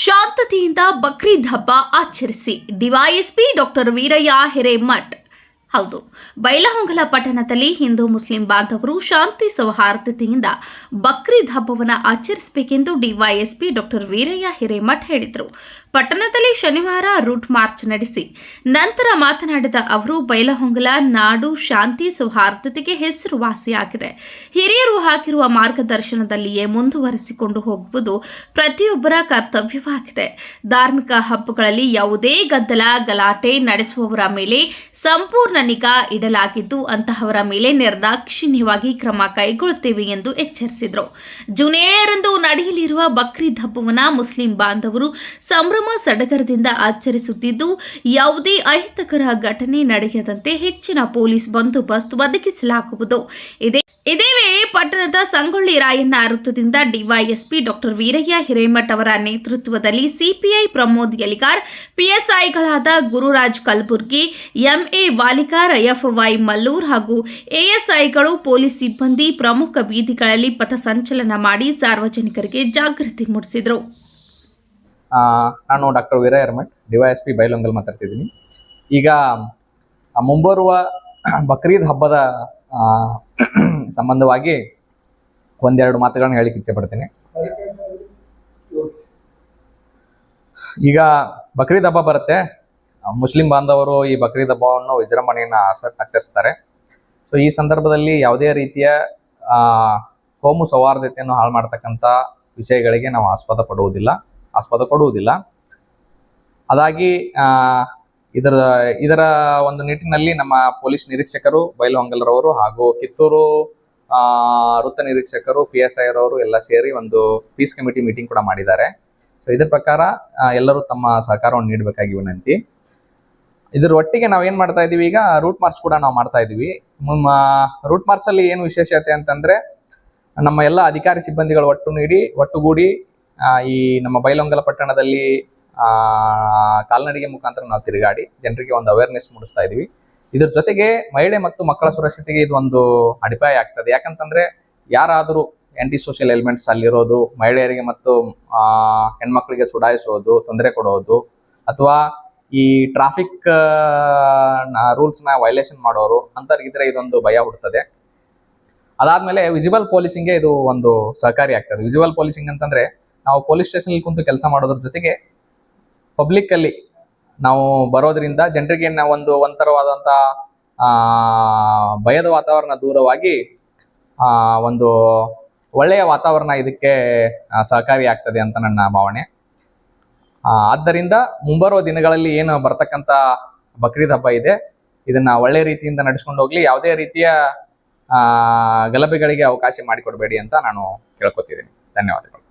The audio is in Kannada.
ಶಾಂತತೆಯಿಂದ ಬಕ್ರೀದ್ ಹಬ್ಬ ಆಚರಿಸಿ. DYSP doctor Veeraiah Hiremath. ಹೌದು. ಬೈಲಹೊಂಗಲ ಪಟ್ಟಣದಲ್ಲಿ ಹಿಂದೂ ಮುಸ್ಲಿಂ ಬಾಂಧವರು ಶಾಂತಿ ಸೌಹಾರ್ದತೆಯಿಂದ ಬಕ್ರೀದ್ ಹಬ್ಬವನ್ನು ಆಚರಿಸಬೇಕೆಂದು ಡಿವೈಎಸ್ಪಿ ಡಾಕ್ಟರ್ ವೀರಯ್ಯ ಹಿರೇಮಠ್ ಹೇಳಿದರು. ಪಟ್ಟಣದಲ್ಲಿ ಶನಿವಾರ ರೂಟ್ ಮಾರ್ಚ್ ನಡೆಸಿ ನಂತರ ಮಾತನಾಡಿದ ಅವರು, ಬೈಲಹೊಂಗಲ ನಾಡು ಶಾಂತಿ ಸೌಹಾರ್ದತೆಗೆ ಹೆಸರುವಾಸಿಯಾಗಿದೆ. ಹಿರಿಯರು ಹಾಕಿರುವ ಮಾರ್ಗದರ್ಶನದಲ್ಲಿಯೇ ಮುಂದುವರೆಸಿಕೊಂಡು ಹೋಗುವುದು ಪ್ರತಿಯೊಬ್ಬರ ಕರ್ತವ್ಯವಾಗಿದೆ. ಧಾರ್ಮಿಕ ಹಬ್ಬಗಳಲ್ಲಿ ಯಾವುದೇ ಗದ್ದಲ ಗಲಾಟೆ ನಡೆಸುವವರ ಮೇಲೆ ಸಂಪೂರ್ಣ ನಿಗಾ ಇಡಲಾಗಿದ್ದು, ಅಂತಹವರ ಮೇಲೆ ನಿರ್ದಾಕ್ಷಿಣ್ಯವಾಗಿ ಕ್ರಮ ಕೈಗೊಳ್ಳುತ್ತೇವೆ ಎಂದು ಎಚ್ಚರಿಸಿದರು. ಜೂನ್ ಏಳರಂದು ನಡೆಯಲಿರುವ ಬಕ್ರೀದ್ ಹಬ್ಬವನ್ನು ಮುಸ್ಲಿಂ ಬಾಂಧವರು ಸಂಭ್ರಮ ಸಡಗರದಿಂದ ಆಚರಿಸುತ್ತಿದ್ದು, ಯಾವುದೇ ಅಹಿತಕರ ಘಟನೆ ನಡೆಯದಂತೆ ಹೆಚ್ಚಿನ ಪೊಲೀಸ್ ಬಂದೋಬಸ್ತ್ ಒದಗಿಸಲಾಗುವುದು. ಇದೇ ಇದೇ ವೇಳೆ ಪಟ್ಟಣದ ಸಂಗೊಳ್ಳಿ ರಾಯಣ್ಣ ವೃತ್ತದಿಂದ ಡಿವೈಎಸ್ಪಿ ಡಾಕ್ಟರ್ ವೀರಯ್ಯ ಹಿರೇಮಠ್ ಅವರ ನೇತೃತ್ವದಲ್ಲಿ CPI Pramod Yaligar, ಪಿಎಸ್ಐಗಳಾದ Gururaj Kalaburgi, M A Valikar F Y, Mallur ಹಾಗೂ ಎಎಸ್ಐಗಳು, ಪೊಲೀಸ್ ಸಿಬ್ಬಂದಿ ಪ್ರಮುಖ ಬೀದಿಗಳಲ್ಲಿ ಪಥಸಂಚಲನ ಮಾಡಿ ಸಾರ್ವಜನಿಕರಿಗೆ ಜಾಗೃತಿ ಮೂಡಿಸಿದರು. ನಾನು doctor Veera Hiremath DYSP Bailhongal ಮಾತಾಡ್ತಿದ್ದೀನಿ. ಈಗ ಮುಂಬರುವ ಬಕ್ರೀದ್ ಹಬ್ಬದ ಸಂಬಂಧವಾಗಿ ಒಂದೆರಡು ಮಾತುಗಳನ್ನ ಹೇಳಿಕ್ಕೆ ಇಚ್ಛೆ ಪಡ್ತೀನಿ. ಈಗ ಬಕ್ರೀದ್ ಹಬ್ಬ ಬರುತ್ತೆ. ಮುಸ್ಲಿಂ ಬಾಂಧವರು ಈ ಬಕ್ರೀದ್ ಹಬ್ಬವನ್ನು ವಿಜೃಂಭಣೆಯನ್ನು ಆಚ- ಆಚರಿಸ್ತಾರೆ. ಸೊ ಈ ಸಂದರ್ಭದಲ್ಲಿ ಯಾವುದೇ ರೀತಿಯ ಕೋಮು ಸೌಹಾರ್ದತೆಯನ್ನು ಹಾಳು ಮಾಡ್ತಕ್ಕಂಥ ವಿಷಯಗಳಿಗೆ ನಾವು ಆಸ್ಪದ ಪಡುವುದಿಲ್ಲ, ಆಸ್ಪದ ಕೊಡುವುದಿಲ್ಲ. ಅದಾಗಿ ಇದರ ಇದರ ಒಂದು ನಿಟ್ಟಿನಲ್ಲಿ ನಮ್ಮ ಪೊಲೀಸ್ ನಿರೀಕ್ಷಕರು ಬೈಲಹೊಂಗಲರವರು ಹಾಗೂ ಕಿತ್ತೂರು ವೃತ್ತ ನಿರೀಕ್ಷಕರು, ಪಿ ಎಸ್ ಐ ರವರು ಎಲ್ಲ ಸೇರಿ ಒಂದು ಪೀಸ್ ಕಮಿಟಿ ಮೀಟಿಂಗ್ ಕೂಡ ಮಾಡಿದ್ದಾರೆ. ಸೊ ಇದ್ರ ಪ್ರಕಾರ ಎಲ್ಲರೂ ತಮ್ಮ ಸಹಕಾರವನ್ನು ನೀಡಬೇಕಾಗಿ ವಿನಂತಿ. ಇದ್ರ ಒಟ್ಟಿಗೆ ನಾವು ಏನ್ ಮಾಡ್ತಾ ಇದೀವಿ ಈಗ ರೂಟ್ ಮಾರ್ಚ್ ಕೂಡ ನಾವು ಮಾಡ್ತಾ ಇದೀವಿ. ರೂಟ್ ಮಾರ್ಚ್ ಅಲ್ಲಿ ಏನು ವಿಶೇಷತೆ ಅಂತಂದ್ರೆ, ನಮ್ಮ ಎಲ್ಲ ಅಧಿಕಾರಿ ಸಿಬ್ಬಂದಿಗಳು ಒಟ್ಟು ನೀಡಿ, ಒಟ್ಟುಗೂಡಿ ಈ ನಮ್ಮ ಬೈಲೊಂಗಲ ಪಟ್ಟಣದಲ್ಲಿ ಕಾಲ್ನಡಿಗೆ ಮುಖಾಂತರ ನಾವು ತಿರುಗಾಡಿ ಜನರಿಗೆ ಒಂದು ಅವೇರ್ನೆಸ್ ಮೂಡಿಸ್ತಾ ಇದೀವಿ. ಇದ್ರ ಜೊತೆಗೆ ಮಹಿಳೆ ಮತ್ತು ಮಕ್ಕಳ ಸುರಕ್ಷತೆಗೆ ಇದು ಒಂದು ಅಡಿಪಾಯ ಆಗ್ತದೆ. ಯಾಕಂತಂದ್ರೆ, ಯಾರಾದರೂ ಆಂಟಿ ಸೋಷಿಯಲ್ ಎಲಿಮೆಂಟ್ಸ್ ಅಲ್ಲಿರೋದು, ಮಹಿಳೆಯರಿಗೆ ಮತ್ತು ಹೆಣ್ಮಕ್ಳಿಗೆ ಚುಡಾಯಿಸೋದು, ತೊಂದರೆ ಕೊಡೋದು, ಅಥವಾ ಈ ಟ್ರಾಫಿಕ್ ರೂಲ್ಸ್ನ ವೈಲೇಷನ್ ಮಾಡೋರು, ಅಂತವ್ರಿಗಿದ್ರೆ ಇದೊಂದು ಭಯ ಹುಡ್ತದೆ ಅದಾದ್ಮೇಲೆ ವಿಜಿಬಲ್ ಪೊಲೀಸಿಂಗ್ಗೆ ಇದು ಒಂದು ಸಹಕಾರಿ ಆಗ್ತದೆ. ವಿಜಿಬಲ್ ಪೊಲೀಸಿಂಗ್ ಅಂತಂದ್ರೆ, ನಾವು ಪೊಲೀಸ್ ಸ್ಟೇಷನ್ ಕುಂತು ಕೆಲಸ ಮಾಡೋದ್ರ ಜೊತೆಗೆ ಪಬ್ಲಿಕ್ ಅಲ್ಲಿ ನಾವು ಬರೋದ್ರಿಂದ ಜನರಿಗೆ ಒಂದು ಒಂಥರವಾದಂಥ ಭಯದ ವಾತಾವರಣ ದೂರವಾಗಿ ಒಂದು ಒಳ್ಳೆಯ ವಾತಾವರಣ ಇದಕ್ಕೆ ಸಹಕಾರಿಯಾಗ್ತದೆ ಅಂತ ನನ್ನ ಭಾವನೆ. ಆದ್ದರಿಂದ ಮುಂಬರುವ ದಿನಗಳಲ್ಲಿ ಏನು ಬರ್ತಕ್ಕಂಥ ಬಕ್ರೀದ್ ಹಬ್ಬ ಇದೆ, ಇದನ್ನ ಒಳ್ಳೆ ರೀತಿಯಿಂದ ನಡೆಸ್ಕೊಂಡು ಹೋಗ್ಲಿ. ಯಾವುದೇ ರೀತಿಯ ಗಲಭೆಗಳಿಗೆ ಅವಕಾಶ ಮಾಡಿಕೊಡಬೇಡಿ ಅಂತ ನಾನು ಕೇಳ್ಕೊತಿದ್ದೀನಿ. ಧನ್ಯವಾದಗಳು.